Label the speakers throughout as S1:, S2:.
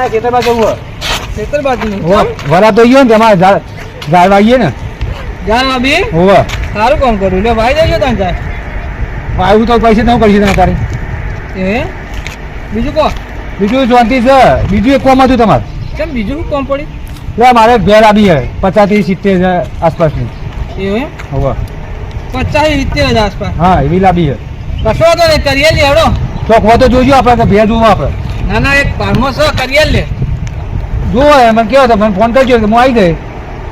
S1: આ ખેતરમાં જવું
S2: ખેતર બાજુ
S1: હોવે. તો ગયો ને તેમાં ઝાડ ઝાડ વાગીએ ને.
S2: જાણ અભી
S1: હોવે
S2: સારું કામ કર્યું. લે ભાઈ જજો તને જાય
S1: આવ્યું તો પૈસા તો કરશે તમે તારે.
S2: એ? બીજું કહો
S1: બીજું શાંતિ છે. બીજું એક કોમ હતું તમારે.
S2: કેમ બીજું શું કામ પડી
S1: મારે ઘેર આવી હે પચાસથી સિત્તેર હજાર આસપાસની.
S2: એ
S1: હોવે
S2: પચાસ સિત્તેર હજાર આસપાસ.
S1: હા એવી લાવી
S2: કશો તો નહીં કરીએ લે હેડો.
S1: ચોક હોય તો જોજો આપણે ભેર જોવો આપણે.
S2: ના ના એક પારમો છે કરીએ લે.
S1: જુઓ મને કેવો તો મને ફોન કરજો કે હું આવી ગઈ.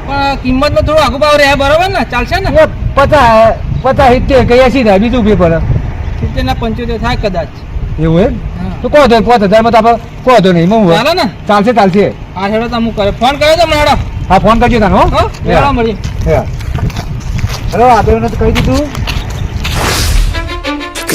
S2: પણ કિંમતમાં થોડું આગુ ભાવ રહે બરોબર ને? ચાલશે ને?
S1: પચાસ પચાસ સિત્તેર કે એસી થાય બીજું પેપર
S2: સિત્તેર ના પંચોતેર થાય કદાચ.
S1: એવું એમ. તો કહો તો પાંચ હજારમાં તો આપણે કહો તો નહીં હું
S2: ચાલે ને?
S1: ચાલશે ચાલશે.
S2: આ હેડો તો હું કરે. ફોન કર્યો તો મને હેડો.
S1: હા ફોન કરજો તને હો.
S2: મળીએ.
S1: હેલો આપણે કહી દીધું.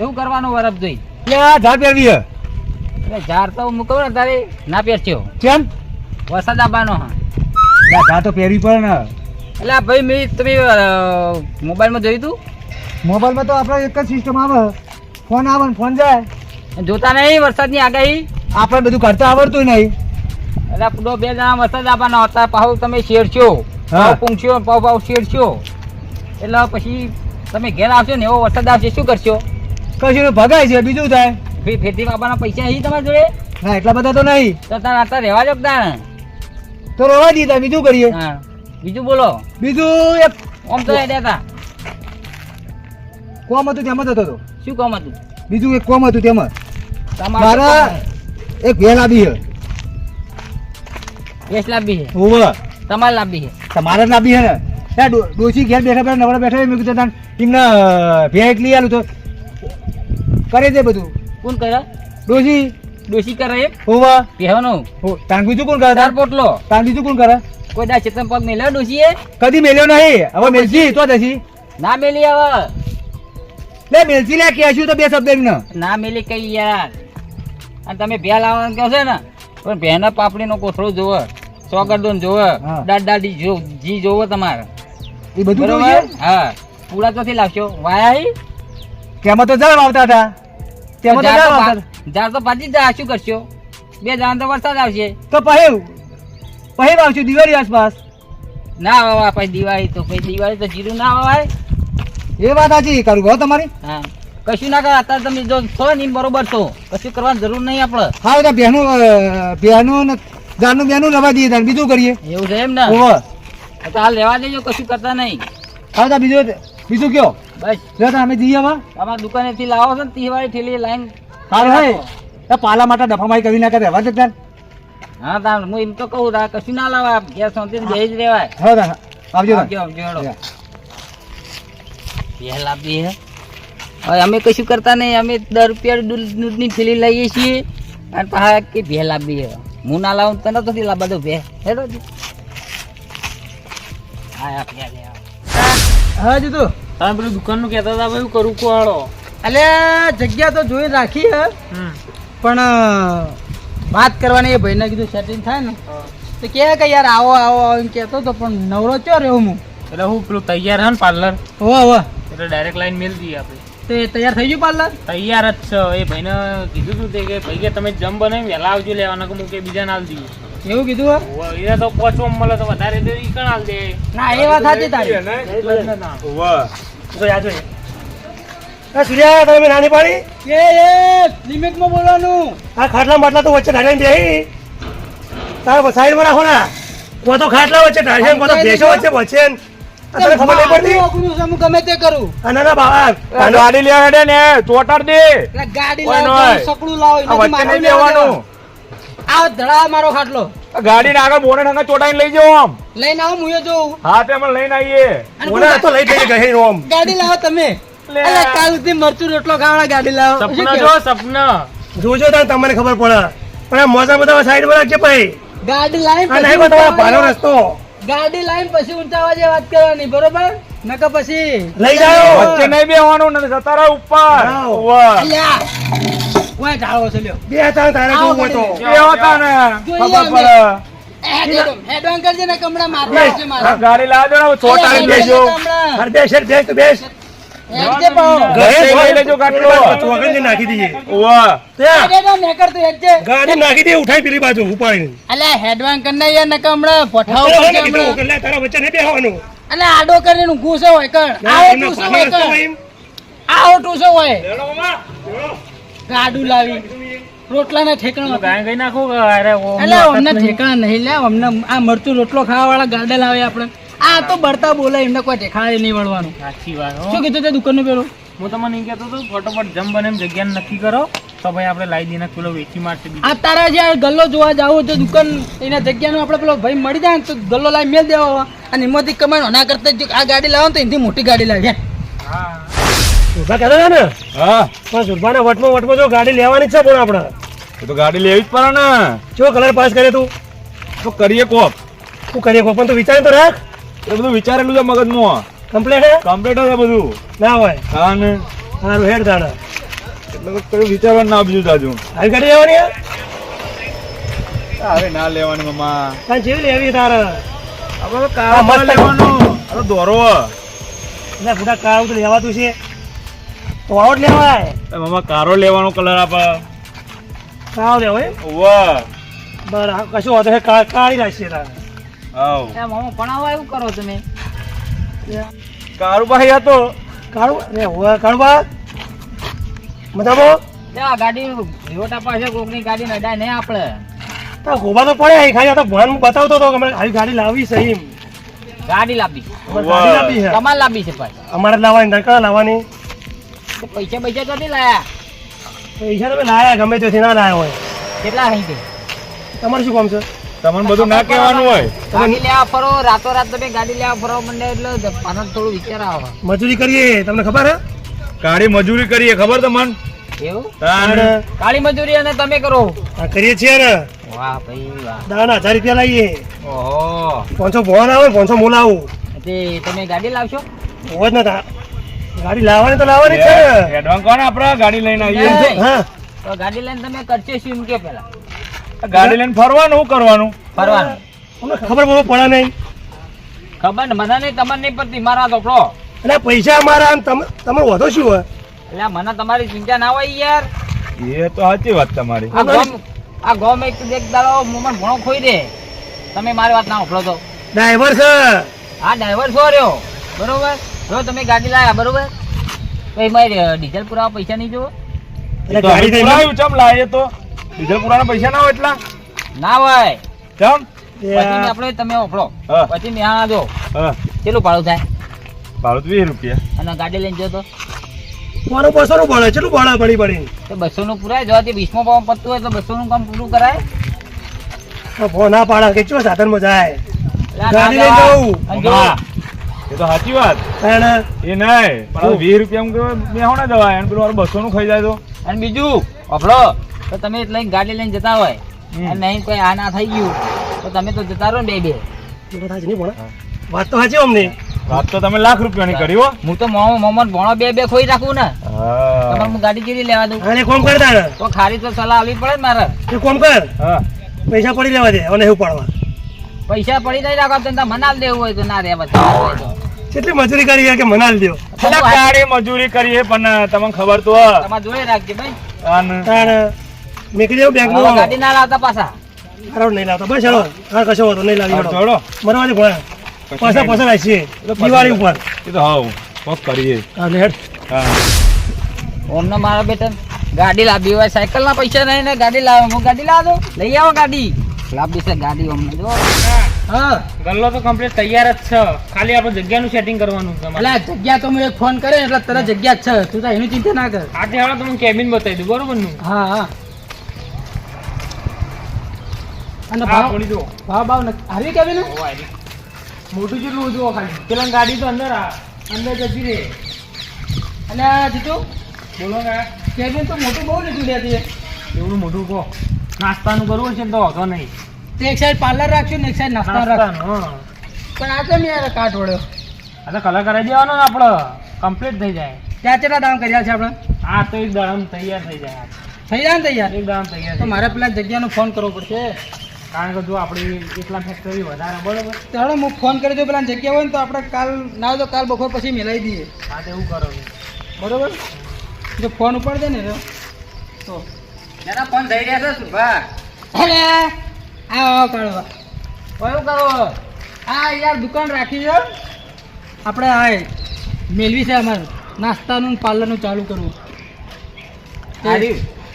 S2: એવું કરવાનું વરફ જોઈ?
S1: એટલે આ ઝાડ પહેરવી
S2: એટલે ઝાડ તો હું કહું ને તારે ના પહેરચ્યો
S1: કેમ?
S2: વરસાદ આવવાનો હા.
S1: એટલે ઝાડ તો પહેરવી પડે ને.
S2: એટલે ભાઈ મેં તમે મોબાઈલમાં જોયું તું?
S1: મોબાઈલમાં તો આપણે એક જ સિસ્ટમ આવે. ફોન આવે ને ફોન જાય.
S2: જોતા નહીં વરસાદની આગાહી?
S1: આપણે બધું કરતા આવડતું નહીં.
S2: એટલે પૂરો બે જણા વરસાદ આવવાના હતા પાહુ તમે શેરશો.
S1: હા.
S2: પાહુ પાવ પાહુ શેરશો. એટલે પછી તમે ઘેર આવશો ને એવો વરસાદ આવશે શું કરશો?
S1: કશું ભગાય છે બીજું થાય?
S2: ફેરથી બાબાના પૈસા અહીં તમારી જોડે?
S1: ના એટલા બધા તો નહીં.
S2: તો તારે આટલા રહેવા જો તાણ
S1: તો રવા દીધા બીજું કરીએ.
S2: હા. બીજું બોલો.
S1: બીજું એક
S2: ઓમ તો હતા
S1: કોમ હતું તેમ જ હતો
S2: શું કોમ હતું?
S1: બીજું એક કોમ હતું તેમાં
S2: તમારે
S1: મારા એક ભેલ લાવી છે.
S2: વેસ લાવવી છે.
S1: ઓવર
S2: તમારે લાંબી છે.
S1: તમારે લાંબી છે ને. ત્યાં ડો- ડોશી ઘેર બેઠા બેઠા નવરા બેઠા મેં કીધું તાન એમને ભેં એક લઈ આલું તો કરે છે બધું?
S2: કોણ કરે?
S1: ડોશી.
S2: ડોસી કરે એમ
S1: ઓવર
S2: હો
S1: તાંગી બીજું કોણ કરે? તાર
S2: પોટલો.
S1: તાંગી બીજું કોણ કરે?
S2: કોઈ દા ચેતન પગ મેલ્યો ડોસી એ.
S1: કદી મેલ્યો નહીં. હવે મેલજી તો દસી
S2: ના મેલી હવે.
S1: લે મેલજી લે કહેશું તો બે શબ્દ ને
S2: ના મેલી કઈ યાર. અને તમે ભે લાવવાનું કહો છો ને? પણ ભેના પાપડીનો કોથળો જોવે. ચોગરદોન જોવે. દાડ દાડી જો જી જોવે તમારે.
S1: એ બધું
S2: હા. પૂરા તો લાવશો. વાયા હી?
S1: તેમાં તો જળ વાવતા હતા. તેમાં તો જળ વાવતા
S2: ઝાડ તો પાછી જાય શું કરશો? બે જાણ તો વરસાદ આવશે.
S1: તો પહેરું પહે વાવશું દિવાળી આસપાસ.
S2: ના વાવા પછી દિવાળી તો પછી દિવાળી તો જીરું ના વાવાય.
S1: એ વાત સાચી કરું કહો તમારી.
S2: હા. કશું ના કરે અત્યારે તમે જો છો ને બરોબર છો. કશું કરવાની જરૂર નહીં આપણે.
S1: હા તો બહેનું ને જાનું બેનું લવા દઈએ તને બીજું કરીએ.
S2: એવું છે એમ ને?
S1: ઓવર
S2: તો હાલ લેવા દેજો કશું કરતા નહીં.
S1: હા તો બીજું બીજું કયો?
S2: બસ.
S1: જો તો અમે જઈએ હવે.
S2: તમારા દુકાનેથી લાવો છો ને ત્રીસ વાળી ઠેલી લાઈન
S1: સારું હે. પાલા માટે ડફામાઈ કરી નાખે રહેવા દે તાન
S2: હા તાર હું એમ તો કહું રા કશું ના લાવા ગેસ શાંતિ જ રહેવાય.
S1: હવે તાન આવજો
S2: આવજો આવજો હેડો. બે હે. હવે અમે કશું કરતા નહીં અમે દસ રૂપિયા દૂધ દૂધની થેલી લઈએ છીએ. અને પાછા કે ભેલ લાવી હે હું ના લાવું તને તો લાવવા દો ભે. હે તો
S1: હા જીતું.
S2: તમે પેલું દુકાનનું કહેતા હતા ભાઈ કરું કોળો
S1: એટલે જગ્યા તો જોઈ રાખી હે પણ વાત કરવાની એ ભાઈને કીધું સેટિંગ થાય ને તો કે કે યાર આવો આવો આવો એમ કહેતો તો પણ નવરો ચો રહ્યો હું
S3: એટલે હું પેલું તૈયાર હે ને પાર્લર
S1: હો હો
S3: એટલે ડાયરેક્ટ લાઈન મેલ દઈએ આપણે
S1: તે એ તૈયાર થઈ ગયું પાર્લર
S3: તૈયાર જ છે એ ભાઈને કીધું તું તે કે ભાઈ કે તમે જમ બનાવી વહેલા આવજો લેવાના કે હું કે બીજા આવી દઈએ
S1: એવું કીધું હોય
S3: એને તો પહોંચવા મળે તો વધારે તો ઈ કણ આલ દે
S1: ના એ વાત સાચી તારી
S3: જ ને ના.
S4: આ સૂર્યા તમે નાની પાડી?
S1: એ એ લિમિટમાં બોલવાનું.
S4: આ ખાટલા માટલા તો વચ્ચે ઢાળીને બેહી. તારે સાઈડમાં રાખો ને. કો તો ખાટલા વચ્ચે ઢાળશે કો તો ભેંસો વચ્ચે વચ્ચે. તને ખબર નહીં પડતી?
S1: ઓગણું છે, હું ગમે તે કરું.
S4: આ ના ના બાબા
S3: ગાડી લેવા હેડે ને ચોટાડ દે.
S1: ગાડી લાવો. સકડું લાવો એનાથી મારે
S3: લેવાનું
S1: આ ધડા મારો ખાટલો.
S3: ગાડી ને આગળ બોનેટ હંગા ચોટાઈને લઈ જાઓ આમ.
S1: લઈને આવો હું જોઉં.
S3: હા તે અમે લઈને આવીએ.
S4: બોનેટ તો લઈ જઈએ નો આમ.
S1: ગાડી લાવો તમે. અલે કાલ સુધી મરચું રોટલો ખાવાના ગાડી લાવો.
S3: સપના જો સપના.
S4: જોજો તાર તમને ખબર પડે. પણ આ મોજા બધા સાઈડમાં રાખજે ભાઈ.
S5: ગાડી લાઈન
S4: આ નહીં તમારો ભારો રસ્તો.
S5: ગાડી લાઈન પછી ઊંચાવા જે વાત કરવાની બરોબર? નકર પછી
S4: લઈ જાઓ.
S3: વચ્ચે નહીં બેવાનું નથી જતા રહો ઉપર. વાહ.
S5: ઓય ઢાળો છે લ્યો?
S4: બે ત્રણ તારે જોવું હોય તો.
S3: બે હતા ને ખબર પડે.
S5: હેડ હેડ હેડ કરજે ને કમળા મારવા
S4: બેસ.
S5: આવશે મારે.
S3: ગાડી ને દેજો.
S4: બેસ બેસ બેસ.
S5: તું
S4: નાખી દે ઉઠાઈ પેલી બાજુ
S5: અલ્યા હેડવાન કર યાર પઠાવ
S4: તારા વચ્ચે બેહવાનું.
S5: આડો કરીને છે હોય કણ આવો
S4: એમના
S5: હોય કણ આવો. ગાડું લાવી. રોટલાના ઠેકાણા
S3: ગાય ગઈ નાખો અરે ઓ
S5: અમને ઠેકાણા નહીં લે અમને આ મરચું રોટલો ખાવા વાળા ગાડા લાવે આપણે. આ તો બળતા બોલે એમને કોઈ ઠેકાણે નહીં વળવાનું.
S3: સાચી વાત
S5: શું કીધું તે દુકાનનું પેલું?
S3: હું તમને એમ કહેતો હતો ફટોફટ જમ બને જગ્યા નક્કી કરો. તો ભાઈ આપણે લાવી દઈને પેલો વેચી મારશે
S5: આ તારા જે ગલ્લો જોવા જાવ તો દુકાન એના જગ્યાનો આપણે પેલો ભાઈ મળી જાય ને તો ગલ્લો લાવી મેળ દેવા અને એમાંથી કમાય ના કરતા આ ગાડી લાવો તો એનાથી મોટી ગાડી લાવી.
S3: હા.
S4: કહેતો હતો ને?
S6: હા.
S4: પણ સુરભાના વટમાં વટમાં જો ગાડી લેવાની જ છે પણ આપણે.
S6: તો ગાડી લેવી જ પડે ને.
S4: કેવો કલર પાસ કરે તું.
S6: તો કરીએ કોક
S4: તું કરીએ કોઈ પણ તું વિચાર તો રાખ.
S6: એ બધું વિચારેલું છે મગજમાં.
S4: કમ્પ્લેટ હે
S6: કમ્પ્લેટ છે બધું.
S4: ના હોય.
S6: હા ને.
S4: સારું હેડ તાણા.
S6: એટલે તો કયું વિચારવાનું ના બીજું તાજુ
S4: આવી ગાડી લેવાની?
S6: અરે ના લેવાની મમ્મા.
S4: તાન જેવી લેવી તારે.
S6: આપણે
S4: મસ્ત
S6: લેવાનો. આ દોરો.
S4: એટલે બુઢા કાર તો લેવાતું છે. તો આવો લેવાય.
S6: મામા કારો લેવાનો કલર આપ.
S4: કાળો લેવો એમ?
S6: વાહ
S4: બરાબર કશું વાંધો છે કાળી કાઢી રાખીએ તારે.
S6: આવ.
S2: મામા ભણાવવા એવું કરો તમે?
S6: કાળુ ભાઈ હતો.
S4: કાઢું રે હોવે કાઢવા મજામાં?
S2: મતલબ આ ગાડી રેવટા પાસે કોકની ગાડી નડાય ને આપણે.
S4: તો ગોબા તો પડે અહીં ખાલી આ તો ભણ બતાવતો હતો કે આવી ગાડી લાવી છે એમ.
S2: ગાડી લાવી
S4: ગાડી લાવી છે.
S2: કમાલ લાવી છે ભાઈ.
S4: અમારે લાવવાની દરકાર લાવવાની.
S2: તો પૈસા પૈસા તો નહીં લાયા.
S4: પૈસા તમે લાયા ગમે તેથી ના લાયા હોય.
S2: કેટલા નહીં
S4: તમારે શું કામ છે?
S6: તમને બધું ના કહેવાનું હોય.
S2: ગાડી લેવા ફરો રાતો રાત તમે ગાડી લેવા ફરો મને એટલે પાનો થોડું વિચાર આવે.
S4: મજૂરી કરીએ તમને ખબર હે?
S6: કાળી મજૂરી કરીએ ખબર તમને?
S2: એવું? કાળી મજૂરી અને તમે કરો.
S4: કરીએ છીએ ને.
S2: વાહ ભાઈ વાહ.
S4: દાણા હજાર રૂપિયા લાવીએ.
S2: ઓહો.
S4: પાંચસો ભોન આવે પાંચસો મૂલ આવું.
S2: તે તમે ગાડી લાવશો?
S4: હોવ જ નતા. ગાડી લાવવાની તો લાવવાની છે.
S6: એડવાન્સ કોણ આપણે? ગાડી લઈને આવીએ.
S2: છે
S4: હા.
S2: તો ગાડી લઈને તમે કરશે શું કે પેલા.
S6: ગાડી લઈને ફરવાનું શું કરવાનું?
S2: ફરવાનું.
S4: અમને ખબર બહુ પડે નહીં.
S2: ખબર ને મને નહીં તમને નહીં પડતી મારા દોકડો
S4: એટલે પૈસા અમારા તમે તમ- વધો શું હોય?
S2: એટલે મને તમારી ચિંતા ના હોય યાર.
S6: એ તો સાચી વાત તમારી.
S2: આ ગોમ આ ગોમ એક એક દાડો મોમન ભણો ખોઈ દે. તમે મારી વાત ના ઉફળો તો.
S4: ડ્રાઈવર છે.
S2: આ ડ્રાઈવર છો રહ્યો. બરોબર? જો તમે ગાડી લાયા બરોબર? તો એમાં ડીઝલ પુરાવા પૈસા નહીં જોવો
S4: ગાડી
S6: પુરાવ્યું ચમ લાવીએ તો? ડીઝલ પુરાના પૈસા ના હોય એટલા?
S2: ના હોય.
S6: ચમ?
S2: પછી આપણે તમે ઉફળો પછી મેહાણા જો. કેટલું ભાડું થાય?
S6: ભાડું તો વીસ રૂપિયા.
S2: અને ગાડી લઈને જો તો
S4: મારું બસો નું પડે કેટલું પડે પડી પડી
S2: તો બસો નું પુરાય જોવાથી વીસમો પાવ પતતું હોય તો બસો નું કામ પૂરું કરાય.
S4: ફોન ના પાડે કે ચો સાધનમાં જાય ગાડી લઈને
S2: જવા.
S6: તો સાચી વાત. એ નહીં પણ વીસ રૂપિયા મેં ના જવાય. અને પેલું મારું બસો નું ખાઈ જાય તો.
S2: અને બીજું આપડો તો તમે એટલે ગાડી લઈને જતા હોય. અને નહીં કોઈ આ ના થઈ ગયું તો તમે તો જતા રહો ને બે બે.
S4: વાત તો સાચી અમને.
S6: વાત તો તમે લાખ રૂપિયાની કરી હો.
S2: હું તો મોમો મોમો ભણો બે બે ખોઈ રાખું ને. તમારે
S6: હું
S2: ગાડી કેવી લેવા દઉં?
S4: અને કોમ કર
S2: તો ખારી તો સલાહ આવી પડે મારે.
S4: એ કોમ કર. પૈસા પડી લેવા દે અને એવું પાડવા
S2: પૈસા પડી નહીં રાખવા તો મનાલ દેવું હોય તો ના રહેવા
S4: કેટલી મજૂરી કરી કે મનાલ દો
S6: એટલે ગાડી મજૂરી કરીએ પણ તમને ખબર તો
S2: તમાર જોઈ રાખજે ભાઈ.
S6: અને
S4: તાણ મેકલી દેવું બેંક નો.
S2: ગાડી ના લાવતા પાછા.
S4: હારો નહીં લાવતો. બસ ચલો હા કશો વાંધો નહીં લાવી
S6: હા,
S4: હેડો.
S6: ચલો.
S4: મરવા દે પાછા પાછા રાખીએ. દિવાળી ઉપર.
S6: એ તો હાવ. કોક કરીએ.
S4: હા હેડ
S6: હા.
S2: ઓમને મારા બેટા ગાડી લાવી હોય સાયકલ ના પૈસા નહીં ને ગાડી લાવો હું ગાડી લાવ? દો લઈ આવો ગાડી. લાવી છે ગાડી અમને જો.
S5: હા.
S3: ગલ્લો તો કમ્પ્લીટ તૈયાર જ છે. ખાલી આપણે જગ્યાનું સેટિંગ કરવાનું છે
S5: એટલે જગ્યા તો હું એક ફોન કરે એટલે તરત જગ્યા જ છે. તું તો એની ચિંતા ના કર.
S3: આજે હાલો તમને કેબિન બતાવી દઉં બરોબરનું?
S5: હા હા. અને ભાવ
S3: થોડી જુઓ
S5: ભાવ ભાવ હારી કેવી ને
S3: ઓ, આરી. મોટું જેટલું જુઓ ખાલી પેલા ગાડી તો અંદર આ અંદર જતી રે.
S5: અને જીતુ?
S3: બોલો ને.
S5: કેબિન તો મોટું બહુ લીધું લેતી
S3: એવડું મોટું કહો. નાસ્તાનું કરવું છે તો વાંધો નહીં.
S5: તે એક સાઈડ પાર્લર રાખશું ને એક સાઈડ નાસ્તા રાખ
S3: નાસ્તાનું
S5: પણ આ કેમ યાર કાટ વળ્યો
S3: આ તો કલર કરાવી દેવાનો ને આપણે કમ્પ્લીટ થઈ જાય.
S5: ત્યાં કેટલા દામ કર્યા છે આપણે?
S3: આ તો એક દામ તૈયાર થઈ જાય.
S5: થઈ જાય ને તૈયાર?
S3: એક દામ તૈયાર
S5: તો મારે પેલા જગ્યાનો ફોન કરવો પડશે.
S3: કારણ કે જો આપણી એટલા ફેક્ટરી વધારે બરોબર?
S5: તો હવે હું ફોન કરી દઉં પેલા જગ્યા હોય ને તો આપણે કાલ ના હોય તો કાલ બપોર પછી મિલાવી દઈએ.
S3: હા તો એવું કરો.
S5: બરોબર? જો ફોન ઉપર દે ને તો.
S2: ફોન થઈ રહ્યા છે સુભા?
S5: અરે! આવો કાઢવા કયું કરો? આ યાર દુકાન રાખી છે. આપણે આ મેળવી છે અમારે. નાસ્તાનું પાર્લરનું ચાલુ કરવું.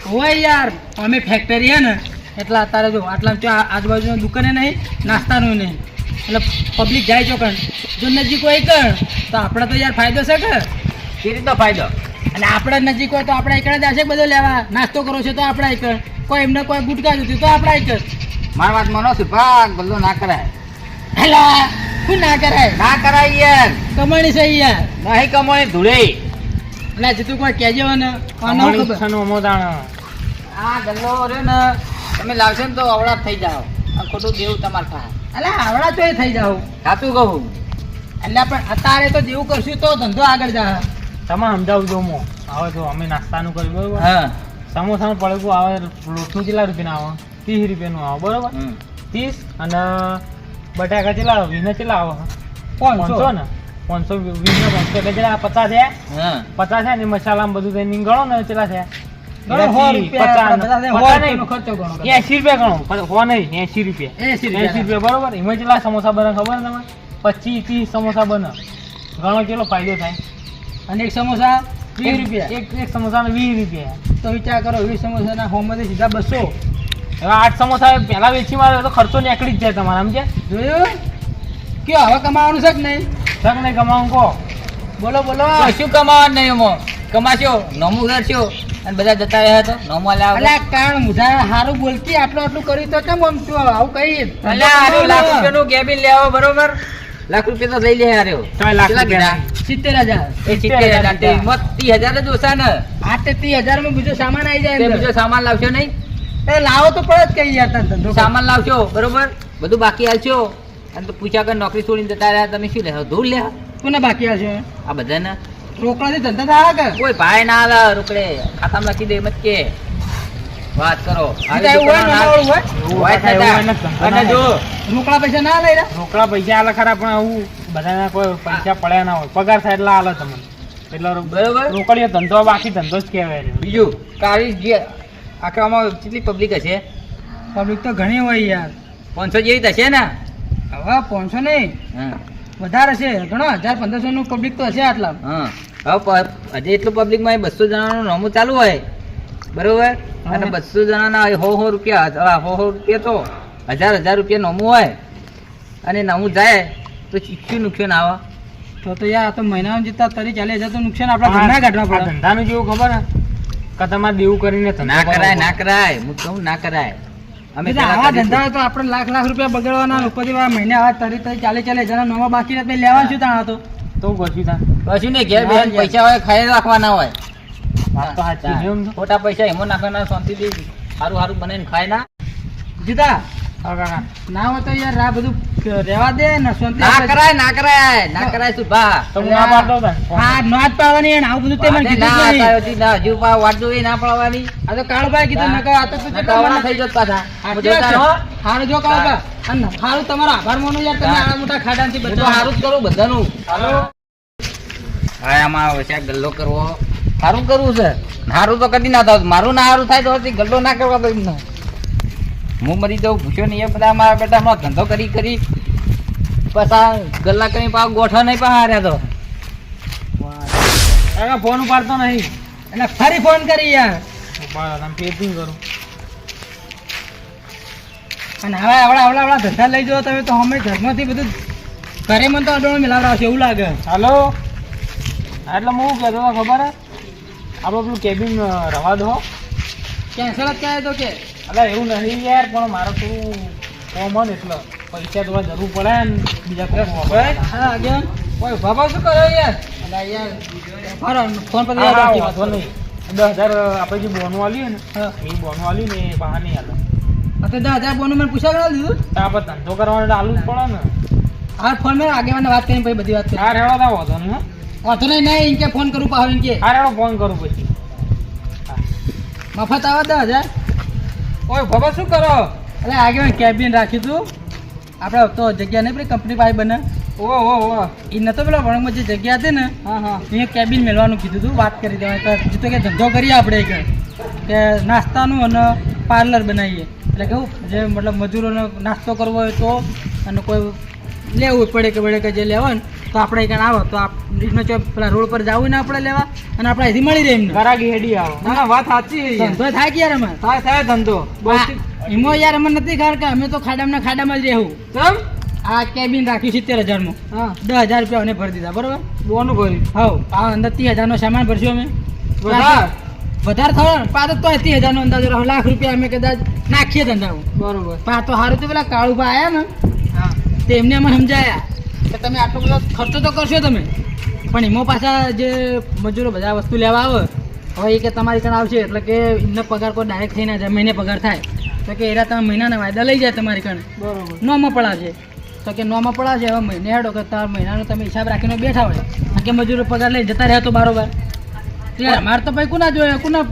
S5: હોય યાર. અમે ફેક્ટરી હે ને એટલે અત્યારે જો આટલા જો આજુબાજુની દુકાને નહીં નાસ્તાનું નહીં. એટલે પબ્લિક જાય છો કણ જો નજીક હોય કણ તો આપણે તો યાર ફાયદો છે કે?
S2: એ રીતનો ફાયદો?
S5: અને આપણે નજીક હોય તો આપણે એકડે જશે બધો લેવા. નાસ્તો કરો છો તો આપણે એકણ કોઈ એમને કોઈ ગુટકા જોતું તો આપણે એકડ
S2: મારી વાત મનો સુભાગ ગલ્લો ના કરાય.
S5: હેલા શું ના કરાય?
S2: ના કરાય યાર.
S5: કમાણી છે યાર.
S2: નહીં કમાણી ધૂળે
S5: એટલે જીતું કોઈ કહેજો ને આ ન
S3: અમારી
S5: ખબર?
S3: અમોદાણ
S2: આ ગલ્લો રે ને તમે લાવશો ને તો અવળા થઈ જાઓ. આ ખોટું દેવું તમારે પાસે
S5: એટલે આવડા એ થઈ જાવ
S2: સાચું કહું.
S5: એટલે પણ અત્યારે તો જેવું કરશું તો ધંધો આગળ જા.
S3: તમે સમજાવજો મો. હવે જો અમે નાસ્તાનું કર્યું બરોબર?
S2: હા.
S3: સમોસાનું પડકું આવે લોટનું કેટલા રૂપિયા આવે? ત્રીસ રૂપિયાનું આવે બરોબર? ત્રીસ અને બટાકા કેટલા આવે વીના કેટલા આવે?
S5: પાંચસો.
S3: ને? પાંચસો વીસનો પાંચસો એટલે કેટલા પચાસ છે પચાસ છે ને મસાલામાં બધું થઈને ગણો ને કેટલા છે?
S5: રૂપિયા ગણો કદાચ.
S3: એસી રૂપિયા ગણો. હો નહીં એસી રૂપિયા.
S5: એસી રૂપિયા.
S3: બરોબર? એમાં ચેલા સમોસા બને ખબર તમે પચીસ ત્રીસ સમોસા બને. ઘણો કેટલો ફાયદો થાય.
S5: અને એક સમોસા વીસ રૂપિયા.
S3: એક એક સમોસા વીસ રૂપિયા.
S5: તો વિચાર કરો વીસ સમોસાના હોમમાંથી સીધા બસો.
S3: હવે આઠ સમોસા પહેલા વેચી મારે તો ખર્ચો નીકળી જ જાય તમારા સમજે
S5: જોયું? કે હવે કમાવાનું છે કે નહીં?
S3: શક નહીં કમાવું કહો.
S5: બોલો બોલો.
S2: શું કમાવાનું નહીં એમાં? કમાશો નમું કરશો અને બધા જતા રહ્યા તો નોમો લાવ
S5: અલ્યા કારણ મુધા હારું બોલતી આટલું આટલું કર્યું તો કેમ આમ તું આવું કહી
S2: અલ્યા આર્યો લાખ રૂપિયાનું કેબિન લેવો બરોબર? લાખ રૂપિયા તો લઈ લે
S3: તોય લાખ રૂપિયા
S5: સિત્તેર હજાર.
S2: એ સિત્તેર હજાર મત ત્રીસ હજાર જ ઓછા ને.
S5: આઠ તે ત્રીસ હજારમાં બીજો સામાન આવી જાય
S2: બીજો સામાન લાવશો નહીં?
S5: એ લાવો તો પડે જ કઈ યાર ધંધો
S2: સામાન લાવજો બરોબર? બધું બાકી હાલશો. અને તો પૂછ્યા કર નોકરી છોડીને જતા રહ્યા તમે શું લેશો ધૂળ લે
S5: કોને બાકી હશે
S2: આ બધાને?
S5: રોકડાથી ધંધા થાય કે
S2: કોઈ ભાઈ ના આવે રોકડે. ખાતામાં લખી દે મત કે. વાત કરો. અને જો
S5: રોકડા પૈસા ના લઈ
S3: રોકડા પૈસા આલે ખરા પણ આવું બધાના કોઈ પૈસા પડ્યા ના હોય. પગાર થાય એટલે આલે તમને. એટલે
S2: બરોબર.
S3: રોકડીઓ ધંધો બાકી ધંધો જ કહેવાય
S2: બીજું કાળી જે આખરામાં કેટલી પબ્લિક હશે?
S5: પબ્લિક તો ઘણી હોય યાર.
S2: પાંચસો જેવી હશે ને?
S5: હવે પાંચસો નહીં. વધારે છે ઘણો હજાર પંદરસો નું પબ્લિક તો હશે આટલા.
S2: હા. હવે હજી એટલું પબ્લિકમાં બસો જણાનું નોમું ચાલુ હોય. બરોબર? અને. બસો જણાના હો હો રૂપિયા હો હો રૂપિયા તો હજાર હજાર રૂપિયા નોમું હોય. અને નોમું જાય તો ચીખ્યું નુકસાન આવે.
S5: તો તો યાર આ તો મહિનામાં જીતતા તરી ચાલે હજાર તો નુકસાન આપણા ધંધા કાઢવા પડે.
S3: ધંધાનું જેવું ખબર હે? કે તમારે દેવું કરીને
S2: ના કરાય ના કરાય. હું કહું ના કરાય. અમે
S5: આવા ધંધા તો આપણે લાખ લાખ રૂપિયા બગાડવાના ઉપરથી મહિને આવા તરી તરી ચાલે ચાલે જરા નવા બાકી રહે લેવા લેવાનું શું તાણ હતો?
S3: તો ગોઠવી તા.
S2: કશું નહીં ઘેર
S5: બેન
S2: પૈસા હોય ખાઈ રાખવાના હોય.
S3: વાત તો સાચી એમ
S2: ખોટા પૈસા એમાં નાખવાના શાંતિથી સારું સારું બને ખાય ના.
S5: જીતા. ના હોય તો યાર આ બધું રહેવા દે ને
S2: ના કરાય ના કરાય ના કરાય શું ભા?
S3: તો હું ના પાડતો
S5: હા નોટ પાડવાની અને આવું બધું તે મને કીધું જ નહીં.
S2: ના હજુ પા વાટ જોઈ ના પડવાની.
S5: આ તો કાળુભાઈ કીધું નકર આ તો તું
S2: નકર
S5: કેટલા
S2: આવડા
S5: મને-
S2: થઈ જત પાછા.
S5: સાચી વાત હારું જો કાળુભા. અને હારું તમારો આભાર માનું યાર તમે આ મોટા ખાડામાંથી
S2: હું તો સારું જ કરું બધાનું.
S5: હાલો.
S2: હા આમાં વચ્ચે ગલ્લો કરવો. સારું કરવું છે. સારું તો કદી ના થાય મારું ના સારું થાય તો ગલ્લો ના કરવા હું મરી જાઉં ભૂસ્યો નહીં. એ બધા મારા બેટા હમણાં ધંધો કરી કરી પાછા ગલ્લા કરી પાછા ગોઠો નહીં પા હાર્યા તો.
S3: ફોન ઉપાડતો નહીં.
S5: એને ફરી ફોન કરી યાર.
S3: તમે પેકિંગ કરો?
S5: અને હવે આવડા આવડા આવડા ધંધા લઈ જાઓ તમે તો અમે ઘરમાંથી બધું ઘરે મને તો અડોળ મિલાવડાવશે એવું લાગે.
S3: હાલો? એટલે હું કહેતો હતો ખબર આપણે પેલું કેબિન રવા દો.
S5: કેન્સલ જ કહે તો કે.
S3: એટલે એવું નહીં યાર પણ મારો થોડું કોમન એટલે. પૈસા થોડા જરૂર પડે ને બીજા કોઈ
S5: હા આગળ. કોઈ ભાભા શું કરો યાર? અલા યાર મારો ફોન પર
S3: વાંધો નહીં. દસ હજાર આપણે જે બોનું આવ્યું ને એ બોનું આવ્યું ને એ બહાર નહીં આલે
S5: અત્યારે દસ હજાર બોનું મને પૂછા ગણા દીધું?
S7: આપણે ધંધો કરવાનો આલું જ પડે ને.
S5: હા ફોન મેં આગેવાને વાત કરીને પછી બધી વાત કરી.
S7: હા રેડો તા વાંધો નહીં
S5: વાંધો નહીં નહીં ઇનકે ફોન કરું પાછો કે.
S7: હા રેડો ફોન કરું પછી.
S5: મફત આવે દસ હજાર?
S7: ઓય બાબા શું કરો?
S5: એટલે આગળ કેબિન રાખ્યું તું? આપણે તો જગ્યા નહીં પેલી કંપની પાસે બને.
S7: ઓ ઓ ઓ.
S5: એ નતો પેલા વણમાં જે જગ્યા હતી ને
S7: હા હા.
S5: એ કેબિન મેળવાનું કીધું હતું વાત કરી દેવાય તો કીધું કે ધંધો કરીએ આપણે એક. કે નાસ્તાનું અને પાર્લર બનાવીએ. એટલે કેવું જે મતલબ મજૂરોને નાસ્તો કરવો હોય તો અને કોઈ લેવું પડે કે પડે કે જે લેવા હોય તો આપણે ક્યાં આવો. તો આપણે પેલા રોડ પર જવું ને આપણે લેવા અને આપણે અહીંથી મળી રહે એમને.
S7: ગરાગી હેડી આવો. ના ના વાત સાચી
S5: ધંધો થાય કે યાર અમારે?
S7: થાય થાય ધંધો.
S5: એમાં યાર અમને નથી ખબર કે અમે તો ખાડામાં ખાડામાં જ રહેવું.
S7: કેમ?
S5: આ કેબિન રાખ્યું સિત્તેર હજારનું. દસ હજાર રૂપિયા અમે ભરી દીધા બરોબર?
S7: બોનું ભર્યું.
S5: હવ. આ અંદર ત્રીસ હજારનો સામાન ભરશું અમે.
S7: વધાર?
S5: વધારે થયો ને પાછો તો ત્રીસ હજારનો અંદાજો અંદાજ લાખ રૂપિયા અમે કદાચ નાખીએ ધંધામાં.
S7: બરોબર.
S5: પાછો તો સારું તો પેલા કાળુભા આયા ને તે એમને અમને સમજાયા કે તમે આટલો બધો ખર્ચો તો કરશો તમે પણ એમાં પાછા જે મજૂરો બધા વસ્તુ લેવા આવે હવે એ કે તમારી કણ આવશે એટલે કે એમનો પગાર કોઈ ડાયરેક્ટ થઈ ના જાય મહિને પગાર થાય. તો કે એરા તમે મહિનાના વાયદા લઈ જાય તમારી કણ.
S7: બરાબર.
S5: નોમાં પડાવશે તો કે નોમાં પડાવશે હવે મહિને હેડો કે તાર મહિનાનો તમે હિસાબ રાખીને બેઠા હોય. કે મજૂરો પગાર લઈ જતા રહ્યા તો બારોબાર. યાર અમારે તો ભાઈ કુના જોયા કુના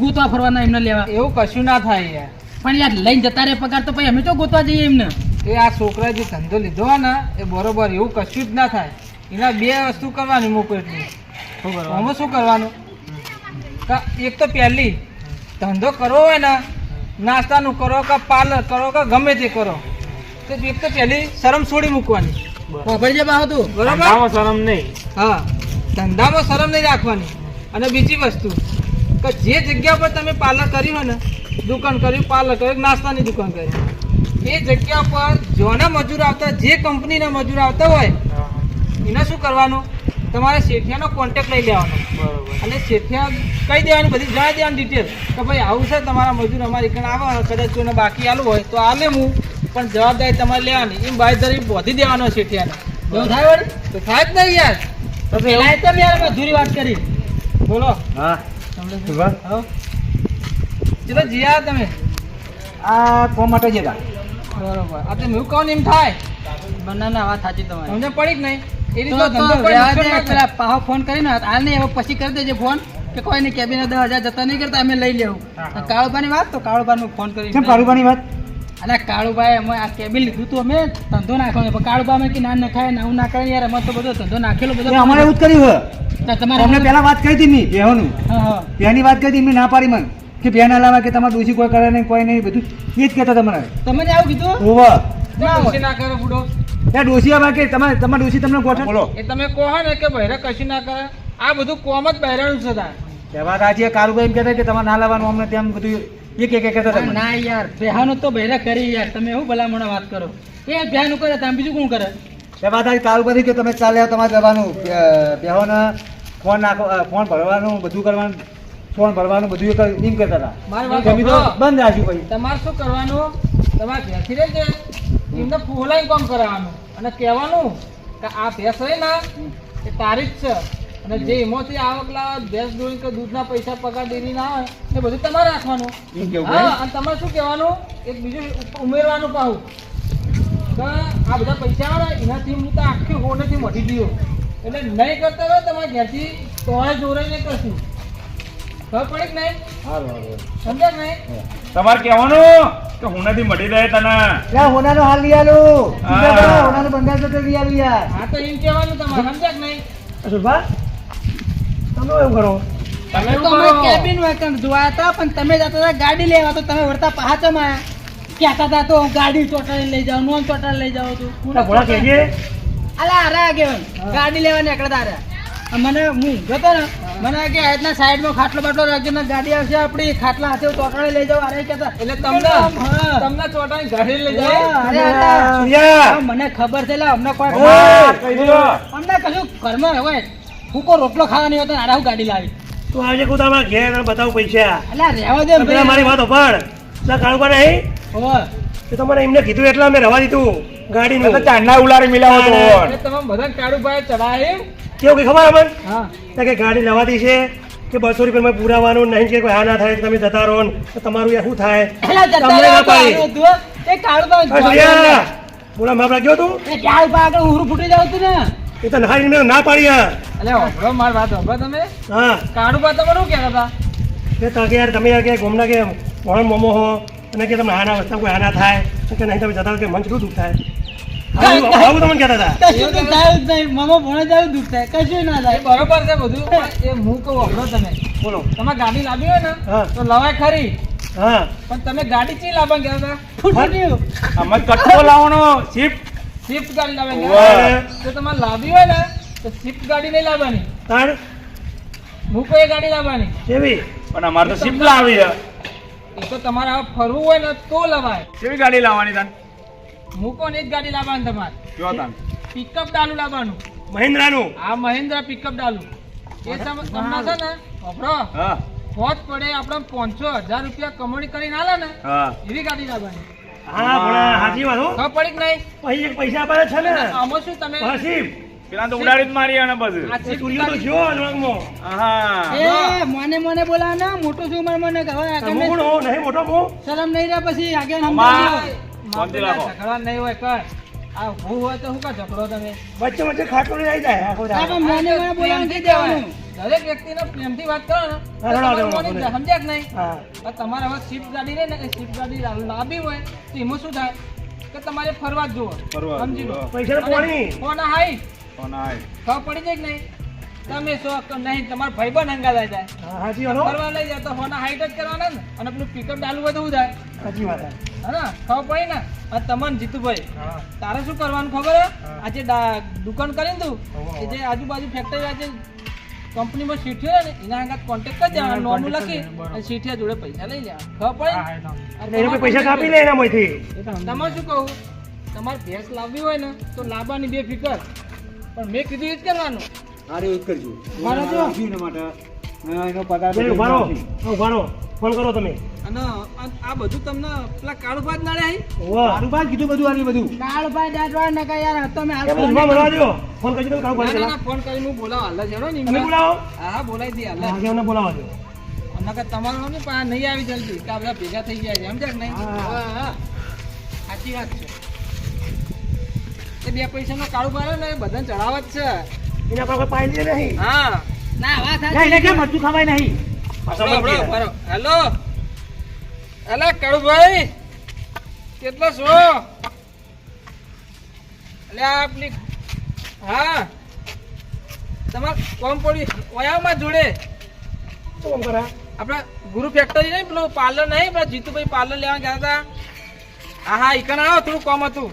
S5: ગોતવા ફરવાના એમને લેવા?
S7: એવું કશું ના થાય યાર.
S5: પણ યાર લઈને જતા રહે પગાર તો પછી અમે તો ગોતવા જઈએ એમને.
S7: એ આ છોકરાએ જે ધંધો લીધો હોય ને એ બરોબર એવું કશું જ ના થાય. એના બે વસ્તુ કરવાની મૂકો એટલી. આમાં શું કરવાનું? એક તો પહેલી ધંધો કરવો હોય ને નાસ્તાનું કરો કે પાર્લર કરો કે ગમે તે કરો તો એક તો પહેલી શરમ છોડી મૂકવાની.
S5: છે બાવ તું.
S7: બરોબર?
S1: શરમ નહીં.
S7: હા ધંધામાં શરમ નહીં રાખવાની. અને બીજી વસ્તુ કે જે જગ્યા પર તમે પાર્લર કર્યું હોય ને દુકાન કર્યું પાર્લર કર્યું નાસ્તાની દુકાન કરી. એ જગ્યા પર જોના મજૂર આવતા જે કંપનીના મજૂર આવતા હોય એને શું કરવાનું? તમારે શેઠિયાનો કોન્ટેક્ટ લઈ લેવાનો. અને શેઠિયા કહી દેવાની? બધી જણાવી દેવાની ડિટેલ કે ભાઈ આવું છે તમારા મજૂર અમારી કણ આવે કદાચ કોઈને બાકી આલું હોય તો આ લેવું પણ જવાબદારી તમારે લેવાની. એમ બાયદારી બોધી દેવાનો શેઠિયાને.
S5: એવું થાય વળી?
S7: તો થાય જ નહીં યાર. તો
S5: પેલા તો મેં યાર મજૂરી વાત કરી.
S7: બોલો.
S1: હા.
S7: ચલો જીયા તમે.
S1: આ કોમ માટે જતા.
S7: બરોબર. આ તો હું કહું એમ થાય.
S5: બંનેના વાત સાચી તમારી.
S7: સમજણ પડી કે નહીં? એ
S5: તો-
S7: ધંધો.
S5: પેલા પાહો ફોન કરીને હાલ નહીં હવે પછી કરી દેજે ફોન કે કોઈ નહીં કેબિન દસ હજાર જતા નહીં કરતા અમે લઈ લેવું. કાળુભાની વાત તો કાળુભાઈ ફોન કરી
S1: કેમ કાળુબાની વાત?
S5: અને કાળુભાઈ અમે આ કેબિન લીધું તું અમે ધંધો નાખવાનો પણ કાળુભાઈ અમે કે ના નખાય ના હું ના કરે યાર અમે તો બધો ધંધો નાખેલો બધો.
S1: અમારે એવું જ કર્યું
S5: તમારે
S1: અમને પહેલા વાત કરી હતી મેં બેહોનું.
S5: હા હા.
S1: વાત કરી હતી મેં ના પાડી મને. કે બેન લાવવા કે તમારે દોષી કોઈ કરે નહીં કોઈ નહીં બધું. એ જ કહેતા તમારે.
S5: તમને આવું કીધું?
S1: ઓવર
S7: ના કશું ના કરે બુડો?
S1: ત્યાં ડોસી આવા કે તમારે તમારે ડોસી તમને ગોઠવ? બોલો.
S7: એ તમે કહો ને કે બહેરે કશું ના કરે. આ બધું કોમ જ બહેરાનું છે તાર.
S1: એ સાચી એમ કહેતા કે તમારે ના લાવવાનું અમને તેમ બધું એક એક એક કહેતા હતા
S5: ના યાર બેહાનું તો બહેરા કરી યાર. તમે શું ભલામણ વાત કરો. એ બેહાનું કરે તમે બીજું કોણ કરે?
S1: એ વાત સાચી કે તમે ચાલે આવો તમારે જવાનું. બેહોને ફોન નાખો ફોન ભરવાનું બધું કરવાનું. ફોન ભરવાનું બધું એમ કરતા હતા.
S7: મારી
S1: તો બંધ રાખ્યું પછી.
S7: તમારે શું કરવાનું? તમારે ઘેરથી રહી જાય. એમને ફોલાઈ કોમ કરાવવાનું. અને કહેવાનું કે આ ભેંસ રહી ને એ તારી જ છે. અને જે એમાંથી આવક લાવે ભેંસ દોરી કે દૂધના પૈસા પગાર ડેરી ના આવે એ બધું તમારે રાખવાનું. હા અને તમારે શું કહેવાનું? એક બીજું ઉમેરવાનું પાહું. કે આ બધા પૈસા આવે એનાથી હું તો આખી હોનેથી મટી ગયો. એટલે નહીં કરતા હોય તમારે ઘેરથી તોય જોરાઈ નહીં કરશું.
S1: તમારે કહેવાનું કે હું નથી મળી રહે તને હોનાનો હાલ લઈ આલું. હોનાનો બંગાળ તો લઈ આલું યાર.
S7: હા તો એમ કહેવાનું તમારે. સમજ્યા કે નહીં?
S4: સુભા તમે એવું કરો.
S7: તમે
S5: તો અમે કેબિન વેકન જોયા હતા પણ તમે જતા હતા ગાડી લેવા તો તમે વળતા પાછો આયા કહેતા હતા તો ગાડી ચોટાડી લઈ જાઓ નોન ચોટાડી લઈ જાઓ તું
S4: ઘોડા ભોળા કહેજે
S5: અલા અરે આગે ગાડી લેવા નીકળતા રહ્યા. મને હું ગયો ને મને કે આજના સાઈડમાં ખાટલો બાટલો રાખજો ને ગાડી આવશે આપણી ખાટલા હાથે ચોટાડી લઈ જાવ અરે કહેતા
S7: એટલે તમને
S5: હા.
S7: તમને ચોટાણી ઘરે લઈ
S5: હા, હા, મને ખબર છે અમને કોઈ
S1: હા.
S5: અમને કશું ઘરમાં હોય ફૂકો રોટલો ખાવાની નહીં હોતો આડા હું ગાડી લાવી.
S4: તું આજે કહું તમારા ઘેર બતાવું પૈસા.
S5: એટલે રહેવા દે
S4: પેલા મારી વાત ઓફાડ ના કાળુબા નહીં
S5: હોવે.
S4: તો તમારે એમને કીધું એટલે અમે રવા દીધું. ગાડી
S1: તો ચાંદના ઉલારે મિલાવો તો
S7: એટલે તમે બધા કાળુભાઈ ચડાય એમ?
S4: કેવું કે ખબર અમન
S7: હા.
S4: કે ગાડી લવાતી છે? કે બસો રૂપિયામાં પુરાવાનું નહીં કે કોઈ હા ના થાય તમે જતા રહો ને. તમારું એ શું થાય? તમને ના પાડી.
S5: એ
S4: બોલા માપડા ગયો તું?
S5: ચાર ઝાડ પર આગળ ઉહરું ફૂટી જાવ તું ને?
S4: એ તો નહારી મેં ના પાડી હા
S7: અલે હોભળો માર વાત હોભળો તમે.
S4: હા.
S7: કાળું બા તમે શું કહેતા હતા?
S4: કે તો કે યાર તમે કે ગોમના કે મોહન મોમો હો અને કે તમે હાના વસ્તા કોઈ હાના થાય કે નહીં તમે જતા કે મન શું દુઃખ થાય? આવું આવું તમને કહેતા હતા?
S5: કશું તો થાય જ નહીં. મામા ભણે જાય દુઃખ થાય. કશું ના થાય.
S7: બરોબર છે બધું પણ એ હું કહું હોભળો તમે
S4: બોલો.
S7: તમે ગાડી લાવી હોય ને તો લવાય ખરી.
S4: હા.
S7: પણ તમે ગાડી ચી લાવવા ગયા હતા?
S5: ફૂટ્યું
S2: આમાં કટકો લાવવાનો શિફ્ટ
S7: સ્વિફ્ટ ગાડી લાવવા તો તમારે લાવી હોય ને તો ગાડી નહીં લાવવાની.
S4: તાણ
S7: હું કોઈ ગાડી લાવવાની.
S4: કેવી?
S2: પણ અમારે તો શિફ્ટ લાવી
S7: એ તો તમારે ફરવું હોય ને તો લવાય.
S2: કેવી ગાડી લાવવાની તાન?
S7: મૂકો ને જ ગાડી લાવવાની તમારે.
S2: કયો તાન?
S7: પિકઅપ ડાલુ લાવવાનું.
S4: મહિન્દ્રાનું.
S7: આ મહિન્દ્રા પિકઅપ ડાલુ. એ તમને છે ને વપરો
S2: હા.
S7: હોત પડે આપણે પાંચસો હજાર રૂપિયા કમાણી કરીને આલે ને
S2: હા.
S7: એવી ગાડી લાવવાની.
S4: હા પણ હાજી વાત હો.
S7: ખબર પડી કે નહીં?
S4: પછી એક પૈસા આપવાના છે ને.
S7: આમાં શું તમે
S4: હસીબ.
S2: પેલા તો ઉડાડી જ મારી અને બસ
S7: આ
S4: એ તો જો અલગમાં
S2: હા
S5: એ મને મને બોલા ના મોટો છું મને મને. હવે આગળ
S4: હું? નહીં મોટો હું
S5: શરમ નહીં રહે પછી આગળ
S2: અમાર-
S5: સમજાવજો.
S2: શાંતિ રાખો.
S7: ઝઘડા નહીં હોય કર આ હું હોય તો શું કા ઝઘડો તમે
S4: વચ્ચે વચ્ચે ખાટો લઈ જાય આખો
S5: હા,
S4: દાડો.
S5: પણ મને મને બોલાવ દેવાનું
S7: દરેક વ્યક્તિને પ્રેમથી વાત કરો ને. સમજ્યા કે નહીં તમારે હવે શિફ્ટ ગાડી રહે ને સ્વિફ્ટ ગાડી લાંબી હોય તો એમાં શું થાય કે તમારે ફરવા જ જુઓ સમજી લો.
S4: પૈસા
S7: હાઈ
S2: આય?
S7: ખબર પડી જાય કે નહીં તમે શોખ નહીં તમારા ભાઈ પણ હંગા જાય જાય.
S4: હા, સાચી વાત
S7: ફરવા લઈ જાય તો ફોન હાઈટ જ કરવાના ને અને પેલું પિકઅપ ડાલવું બધું જાય.
S4: સાચી વાત હે.
S7: હા ખબર પડી ને? આ તમન જીતુભાઈ. તારે શું કરવાનું ખબર હે? આજે જે દુકાન કરીને તું એ જે આજુબાજુ ફેક્ટરી આજે કંપનીમાં શીઠ્યો ને એના આગળ કોન્ટેક્ટ કરી દેવાનો નોમું લખી અને શીઠિયા જોડે પૈસા લઈ લેવા ખબર પડી?
S4: પૈસા કાપી લે એનામાંથી.
S7: તમારે શું કહું? તમારે ભેંસ લાવવી હોય ને તો લાવવાની બે ફિકર. પણ મેં કીધું એ જ કરવાનું.
S1: સારું એક કરજો
S5: મારા જો.
S1: રાખ્યું માટે. એનો પગાર
S4: બે ઉભારો હા, ફોન કરો તમે.
S7: અને આ- બધું તમને પેલા કાળુભા નાડે આવી
S4: વાહ
S1: કીધું બધું આની બધું.
S5: કાળભાઈ યાર. તમે
S4: ફોન કરજો તમે કામ
S7: ના, ફોન કરીને હું બોલાવ. હાલ જ હેડો ને
S4: તમે બોલાવો.
S7: હા હા બોલાવી દઈએ હાલ
S4: હા, બોલાવા.
S7: નકર તમારો ને નહીં આવી જલ્દી. કે આ બધા ભેગા થઈ ગયા છે સમજ્યા કે નહીં?
S4: હા.
S7: સાચી વાત છે. એ બે પૈસાનો કાળું ને બધાને ચડાવવા જ છે.
S4: એના પર કોઈ પાઈ લે નહીં.
S7: હા.
S5: ના વાત
S1: સાચી એને કે મરચું ખવાય નહીં.
S7: હેલો. હેલો કડુભાઈ. કેટલો છો? એટલે આપની હા. તમારે કોમ પડી ઓયામાં જોડે?
S4: શું કરા કરે?
S7: આપણા ગુરુ ફેક્ટરી નહીં પેલું પાર્લર નહીં પેલા જીતુભાઈ પાર્લર લેવા ગયા હતા. હા હા ઈકન આવો થોડું કોમ હતું.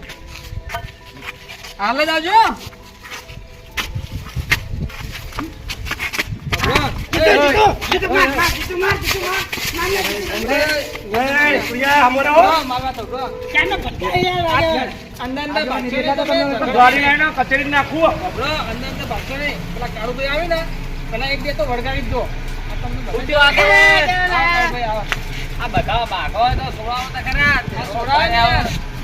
S7: હાલ જ આવજો
S4: એ, પ્રિયા, સામો રહો.
S5: ક્યાંનો ભટકાઈ યાર આગળ.
S7: અંદર અંદર ભાગશો નહીં તમે.
S2: ગાડી લઈને કચેરી નાખવું
S7: અંદર અંદર ભાગશો નહીં. પેલા કાળુભાઈ આવે ને પેલા એક બે તો વળગાડી દો આ બધા- આવો.
S2: ભાગો તો સોળાવો તો ખરા
S7: આ છોડાવે ને.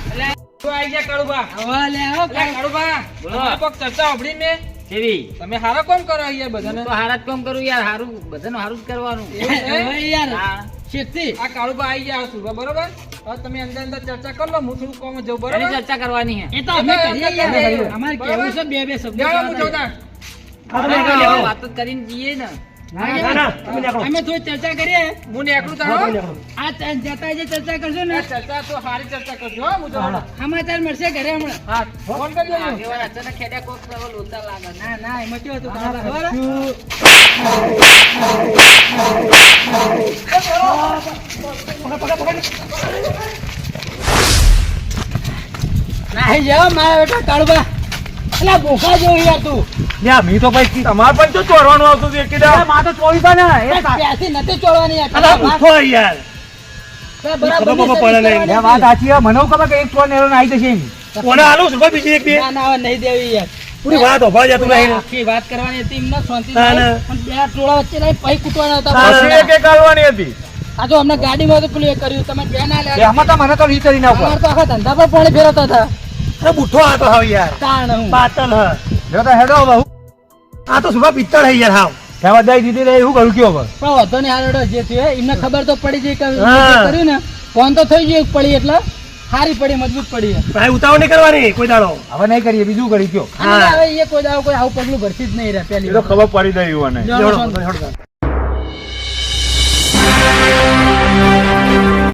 S7: એટલે તું આઈ ગયા કાળુભા
S5: હવે લે આવો.
S7: તમારી કોક ચર્ચા સાંભળી મેં
S2: કેવી
S7: તમે હારા કોમ કરો યાર બધાને?
S2: તો હારા કોમ કરું યાર હારું બધાનું હારું જ કરવાનું.
S7: છે?
S5: યાર
S2: હા.
S5: શેઠથી
S7: આ કાળુબા આઈ ગયા છું બરોબર? હવે તમે અંદર અંદર ચર્ચા કરો લો હું થોડું કોમ
S2: એની
S7: બરોબર?
S2: ચર્ચા કરવાની હે
S5: એ તો અમે કરીએ યાર. અમારે કેવું છે બે બે શબ્દ
S7: હું
S5: જોતા
S7: જઉં.
S2: વાત જ કરીને જઈએ ને.
S5: અમે થોડી ચર્ચા કરીએ.
S7: હું.
S4: તમે નીકળો.
S5: આ જતા જે ચર્ચા કરશો ને
S7: ચર્ચા તો સારી ચર્ચા કરજો હું જઉં.
S5: સમાચાર મળશે ઘરે હમણાં.
S7: હા ફોન કરજો
S2: અચાનક ખેડ્યા કોક લોચા લાગે. ના
S5: ના એમાં કેવું હતું ખબર? હે? નાહી જાઓ મારા બેટા કાળુબા એટલે ભૂખા જેવું યાર તું.
S1: મી તો ભાઈ
S2: તમારે પણ તો ચોરવાનું આવતું હતું એક
S1: માં તો ચોવીસ ને એ સા-
S5: નથી ચોળવાની
S4: અલા, ઉઠો યાર.
S1: મને એવું ખબર કે એક ચોર નેરો આવી જશે એમ.
S4: કોને આલું છું? કોઈ બીજી એક બે?
S5: ના ના હવે નહીં દેવી યાર
S4: પૂરી વાત હોભા જા તું નહીં.
S5: આખી વાત કરવાની હતી એમને શાંતિ
S4: ના,
S5: થાય.
S4: ના.
S5: પણ બે ટોળા વચ્ચે લાઈ હતા
S4: ના, ના.
S5: બસ.
S2: કાઢવાની હતી
S5: આ જો અમને ગાડીમાં તો પેલું એ કર્યું તમે બે ના લે
S1: લ્યા, આમાં તો મને તો કરી નાખો
S5: અમારે તો આખા ધંધા પર પાણી ફેરવતા હતા
S4: બુઠો હતો યાર
S5: તાણ હું
S4: પાતળ હ
S1: જો તો હેડો હવે હું.
S4: આ તો સુભા પિત્તળ હે યાર હાવ.
S1: એમાં દઈ દીધી રહી શું કરું કયો હવે?
S5: પણ વાંધો નહીં હારો જે છે એમને ખબર તો પડી જઈ કે કર્યું ને? ફોન તો થઈ ગયો પડી એટલે સારી પડી મજબૂત પડી
S4: ભાઈ ઉતાવળ નહીં કરવાની કોઈ દાડો.
S1: હવે નહીં કરીએ બીજું કરી કયો.
S5: હવે એ કોઈ દાડો કોઈ આવું પગલું ભરતી જ નહીં રહે પેલી
S6: એ તો
S5: વાર.
S6: ખબર પડી ગઈ મને